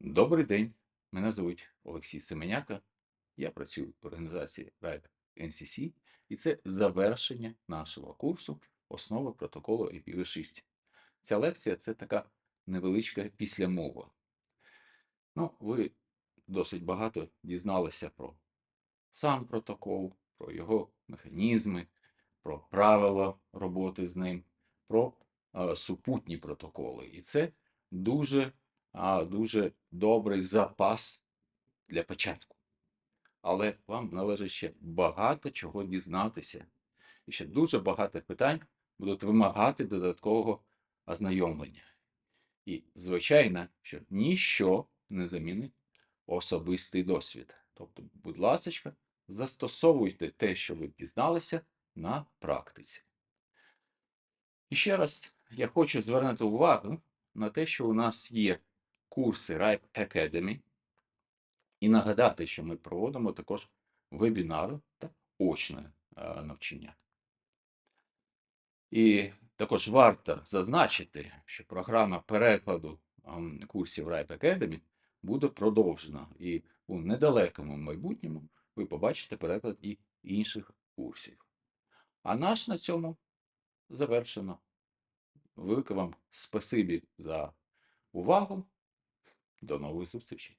Добрий день, мене звуть Олексій Семеняка. Я працюю в організації RIPE NCC, і це завершення нашого курсу Основи протоколу IPv6. Ця лекція це така невеличка післямова. Ну, ви досить багато дізналися про сам протокол, про його механізми, про правила роботи з ним, про е, супутні протоколи. І це дуже, а, дуже добрий запас для початку. Але вам належить ще багато чого дізнатися. І ще дуже багато питань будуть вимагати додаткового ознайомлення. І, звичайно, що ніщо не замінить особистий досвід. Тобто, будь ласка, застосовуйте те, що ви дізналися на практиці. І ще раз я хочу звернути увагу на те, що у нас є курси RIPE Academy, і нагадати, що ми проводимо також вебінари та очне е, навчання. І також варто зазначити, що програма перекладу курсів RIPE Academy буде продовжена, і у недалекому майбутньому ви побачите переклад і інших курсів. А наш на цьому завершено. Велике вам спасибі за увагу. До нових зустрічей!